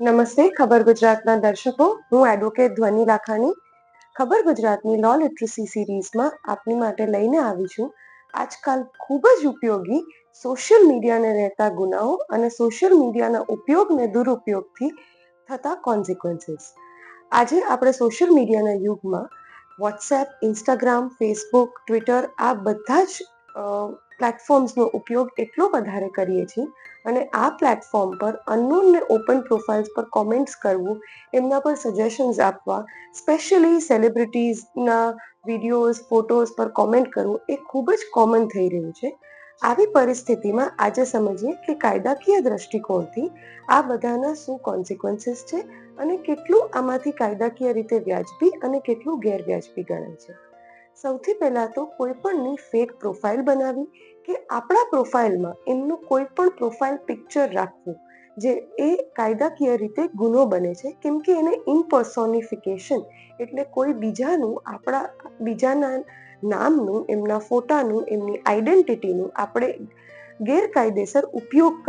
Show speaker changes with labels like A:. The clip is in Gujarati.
A: નમસ્તે, ખબર ગુજરાતના દર્શકો. હું એડવોકેટ ધ્વનિ લાખાણી. ખબર ગુજરાતની લો લિટરસી સિરીઝમાં આપની માટે લઈને આવી છું. આજકાલ ખૂબ જ ઉપયોગી સોશિયલ મીડિયાને રહેતા ગુનાઓ અને સોશિયલ મીડિયાના ઉપયોગ ને દુરુપયોગથી થતા કોન્સિક્વન્સીસ આજે આપણે સોશિયલ મીડિયાના યુગમાં વોટ્સએપ ઇન્સ્ટાગ્રામ ફેસબુક ટ્વિટર આ બધા જ પ્લેટફોર્મ્સનો ઉપયોગ એટલો વધારે કરીએ છીએ અને આ પ્લેટફોર્મ પર અનનોન ને ઓપન પ્રોફાઇલ્સ પર કોમેન્ટ્સ કરવું, એમના પર સજેશન્સ આપવા સ્પેશિયલી સેલિબ્રિટીઝના વિડીયોઝ ફોટોઝ પર કોમેન્ટ કરવું એ ખૂબ જ કોમન થઈ રહ્યું છે. આવી પરિસ્થિતિમાં આજે સમજીએ કે કાયદાકીય દ્રષ્ટિકોણથી આ બધાના શું કોન્સિક્વન્સીસ છે અને કેટલું આમાંથી કાયદાકીય રીતે વ્યાજબી અને કેટલું ગેરવ્યાજબી ગણાય છે. સૌથી પહેલાં તો કોઈ પણની ફેક પ્રોફાઇલ બનાવી કે આપણા પ્રોફાઇલમાં એમનું કોઈ પણ પ્રોફાઇલ પિક્ચર રાખવું, જે એ કાયદાકીય રીતે ગુનો બને છે. કેમ કે એને ઇનપર્સોનિફિકેશન એટલે કોઈ બીજાનું, આપણા, બીજાના નામનું, એમના ફોટાનું, એમની આઈડેન્ટિટીનું આપણે ગેરકાયદેસર ઉપયોગ